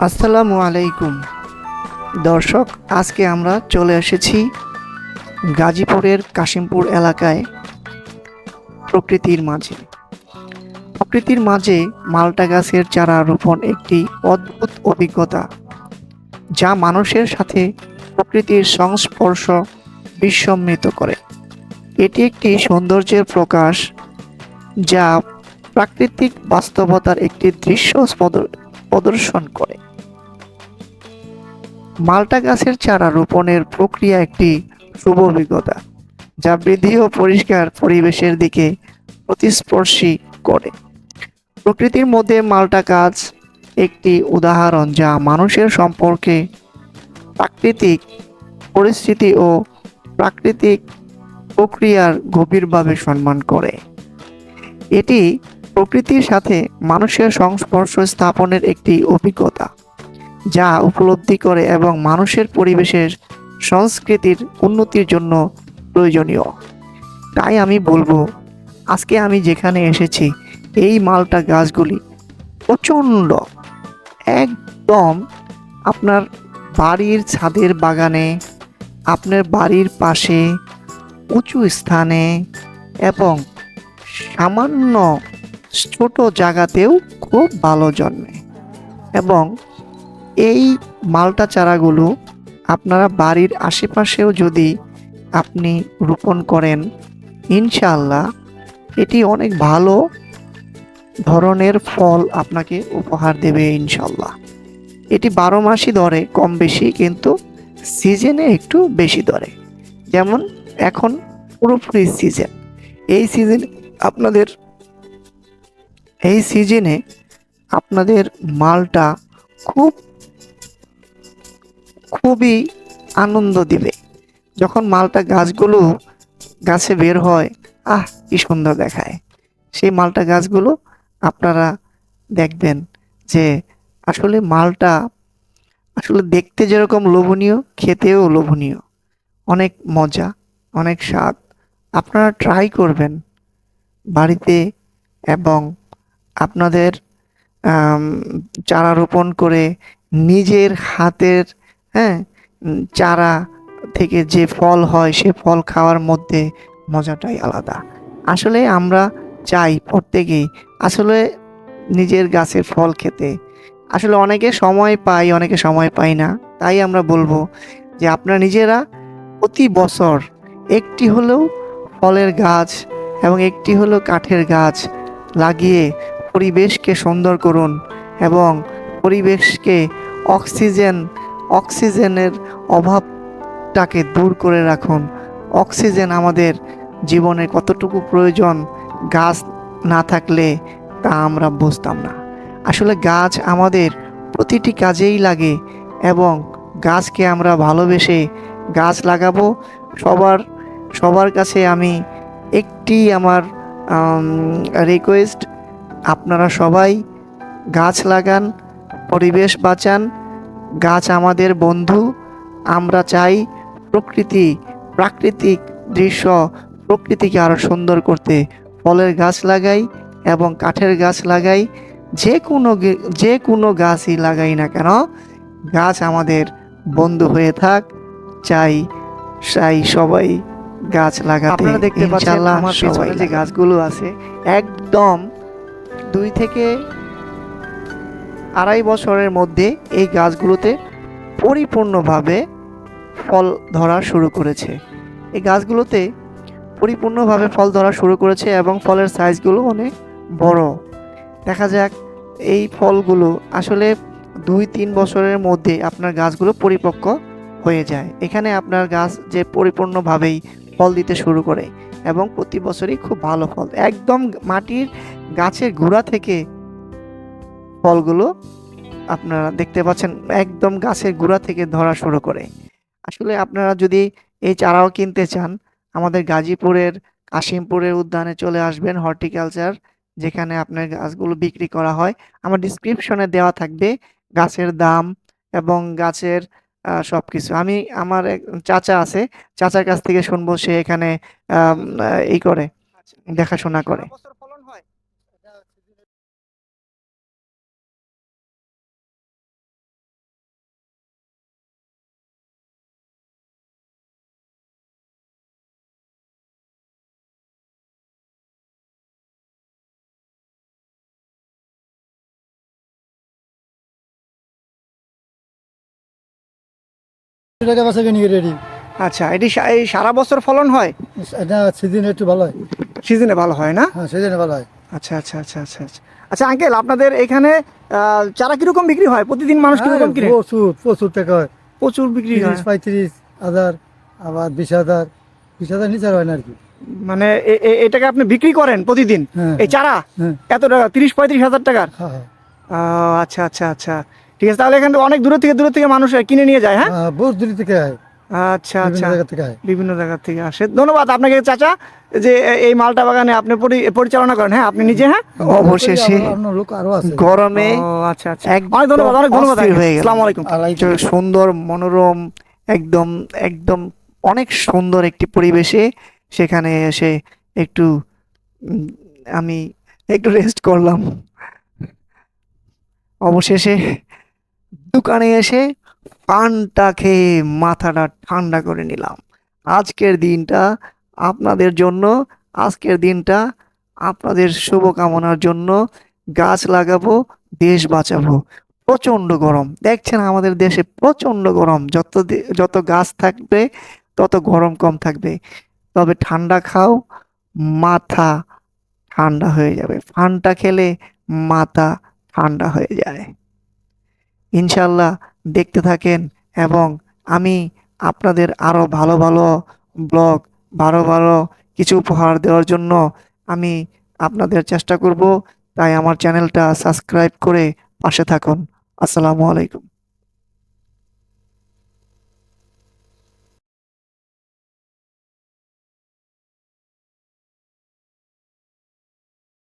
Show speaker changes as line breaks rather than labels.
আসসালামু আলাইকুম। দর্শক, আজকে আমরা চলে এসেছি গাজীপুরের কাশিমপুর এলাকায় প্রকৃতির মাঝে। প্রকৃতির মাঝে মালটা গাছের চারা রোপণ একটি অদ্ভুত অভিজ্ঞতা, যা মানুষের সাথে প্রকৃতির সংস্পর্শ বিস্মৃত করে। এটি একটি সৌন্দর্যের প্রকাশ, যা প্রাকৃতিক বাস্তবতার একটি দৃশ্য প্রদ- প্রদর্শন করে। মাল্টা গাছের চারা রোপণের প্রক্রিয়া একটি শুভ অভিজ্ঞতা, যা বৃদ্ধি ও পরিষ্কার পরিবেশের দিকে প্রতিস্পর্শী করে। প্রকৃতির মধ্যে মাল্টা গাছ একটি উদাহরণ যা মানুষের সম্পর্কে প্রাকৃতিক পরিস্থিতি ও প্রাকৃতিক প্রক্রিয়ার গভীরভাবে সম্মান করে। এটি প্রকৃতির সাথে মানুষের সংস্পর্শ স্থাপনের একটি অভিজ্ঞতা। যা উপলব্ধি করে এবং মানুষের পরিবেশের সংস্কৃতির উন্নতির জন্য প্রয়োজনীয়। তাই আমি বলব, আজকে আমি যেখানে এসেছি, এই মালটা গাছগুলি প্রচণ্ড, একদম আপনার বাড়ির ছাদের বাগানে, আপনার বাড়ির পাশে, উঁচু স্থানে এবং সামান্য ছোট জায়গাতেও খুব ভালো জন্মে এবং এই মালটা চারাগুলো আপনারা বাড়ির আশেপাশেও যদি আপনি রোপণ করেন ইনশাল্লাহ এটি অনেক ভালো ধরনের ফল আপনাকে উপহার দেবে ইনশাল্লাহ এটি বারো মাসই ধরে কম বেশি কিন্তু সিজনে একটু বেশি ধরে। যেমন এখন পুরোপুরি সিজন এই সিজন আপনাদের, এই সিজনে আপনাদের মালটা খুব খুবই আনন্দ দিবে। যখন মালটা গাছগুলো গাছে বের হয়, আহ, কি সুন্দর দেখায়। সেই মালটা গাছগুলো আপনারা দেখবেন যে আসলে মালটা আসলে দেখতে যেরকম লোভনীয়, খেতেও লোভনীয়। অনেক মজা, অনেক স্বাদ আপনারা ট্রাই করবেন বাড়িতে এবং আপনাদের চারা রোপণ করে নিজের হাতের হ্যাঁ? চারা থেকে যে ফল হয়, সে ফল খাওয়ার মধ্যে মজাটাই আলাদা। আসলে আমরা চাই প্রত্যেকেই আসলে নিজের গাছের ফল খেতে। আসলে অনেকে সময় পাই অনেকে সময় পাই না। তাই আমরা বলব যে আপনারা নিজেরা প্রতি বছর একটি হলেও ফলের গাছ এবং একটি হলো কাঠের গাছ লাগিয়ে পরিবেশকে সুন্দর করুন এবং পরিবেশকে অক্সিজেন অক্সিজেনের অভাবটাকে দূর করে রাখুন। অক্সিজেন আমাদের জীবনে কতটুকু প্রয়োজন গাছ না থাকলে তা আমরা বুঝতাম না। আসলে গাছ আমাদের প্রতিটি কাজেই লাগে এবং গাছকে আমরা ভালোবেসে গাছ লাগাবো। সবার সবার কাছে আমি একটি আমার রিকোয়েস্ট আপনারা সবাই গাছ লাগান, পরিবেশ বাঁচান গাছ আমাদের বন্ধু। আমরা চাই প্রকৃতি প্রাকৃতিক দৃশ্য প্রকৃতিকে আরও সুন্দর করতে। ফলের গাছ লাগাই এবং কাঠের গাছ লাগাই। যে কোনো যে কোনো গাছই লাগাই না কেন গাছ আমাদের বন্ধু হয়ে থাক। চাই চাই সবাই গাছ লাগাতে।
আপনারা দেখতে পাচ্ছেন আমার
সবাই
যে
গাছগুলো আছে একদম দুই থেকে আড়াই বছরের মধ্যে এই গাছগুলোতে পরিপূর্ণভাবে ফল ধরা শুরু করেছে। এই গাছগুলোতে পরিপূর্ণভাবে ফল ধরা শুরু করেছে এবং ফলের সাইজগুলো অনেক বড়। দেখা যাক এই ফলগুলো আসলে দুই তিন বছরের মধ্যে আপনার গাছগুলো পরিপক্ক হয়ে যায়। এখানে আপনার গাছ যে পরিপূর্ণভাবেই ফল দিতে শুরু করে এবং প্রতি বছরই খুব ভালো ফল। একদম মাটির গাছের গোড়া থেকে ফলগুলো আপনারা দেখতে পাচ্ছেন একদম গাছের গোড়া থেকে ধরা শুরু করে। আসলে আপনারা যদি এই চারাও কিনতে চান আমাদের গাজীপুরের কাশিমপুরের উদ্যানে চলে আসবেন হর্টিকালচার যেখানে আপনার গাছগুলো বিক্রি করা হয়। আমার ডিসক্রিপশনে দেওয়া থাকবে গাছের দাম এবং গাছের আহ, সবকিছু। আমি আমার এক চাচা আছে চাচার কাছ থেকে শুনব সে এখানে এই করে দেখাশোনা করে।
টাকা বেচা কিনি রেডি
আচ্ছা এটি এই সারা বছর ফলন হয়?
এটা সিজন একটু ভালো হয়।
সিজনে ভালো হয় না?
হ্যাঁ সিজনে ভালো হয়।
আচ্ছা আচ্ছা আচ্ছা আচ্ছা আচ্ছা। আচ্ছা আঙ্কেল আপনাদের এখানে চারা কীরকম বিক্রি হয়? প্রতিদিন মানুষ কীরকম কিনে?
হ্যাঁ, প্রচুর প্রচুর টাকা হয়।
প্রচুর বিক্রি হয়?
পঁয়ত্রিশ হাজার আবার বিশ হাজার। বিশ হাজার নিচে হয় না আর কি।
মানে এটাকে আপনি বিক্রি করেন প্রতিদিন?
হ্যাঁ
এই চারা?
হ্যাঁ।
এত টাকা তিরিশ পঁয়ত্রিশ হাজার টাকার?
হ্যাঁ হ্যাঁ।
আচ্ছা আচ্ছা আচ্ছা। ঠিক আছে তাহলে এখান থেকে অনেক দূর থেকে দূর থেকে মানুষ কিনে নিয়ে যায় হ্যাঁ?
হ্যাঁ বহুত দূর থেকে
আচ্ছা আচ্ছা। বিভিন্ন জায়গা থেকে আসে। ধন্যবাদ আপনাকে চাচা যে এই মালটা বাগানে আপনি পরিচালনা করেন হ্যাঁ? আপনি নিজে হ্যাঁ? অবশেষে গরমে আচ্ছা আচ্ছা। অনেক ধন্যবাদ অনেক ধন্যবাদ হয়ে গেল আসসালামু আলাইকুম।
আলাইকুম
সুন্দর মনোরম একদম একদম অনেক সুন্দর একটি পরিবেশে সেখানে এসে একটু আমি একটু রেস্ট করলাম। অবশেষে দোকানে এসে পানটা খেয়ে মাথাটা ঠান্ডা করে নিলাম। আজকের দিনটা আপনাদের জন্য, আজকের দিনটা আপনাদের শুভকামনার জন্য গাছ লাগাবো, দেশ বাঁচাবো। প্রচণ্ড গরম। দেখছেন আমাদের দেশে প্রচণ্ড গরম। যত যত গাছ থাকবে, তত গরম কম থাকবে। তবে ঠান্ডা খাও, মাথা ঠান্ডা হয়ে যাবে। ফানটা খেলে মাথা ঠান্ডা হয়ে যায়। ইনশাল্লাহ দেখতে থাকেন এবং আমি আপনাদের আরও ভালো ভালো ব্লগ, ভালো ভালো কিছু উপহার দেওয়ার জন্য আমি আপনাদের চেষ্টা করব। তাই আমার চ্যানেলটা সাবস্ক্রাইব করে পাশে থাকুন। আসসালামু আলাইকুম।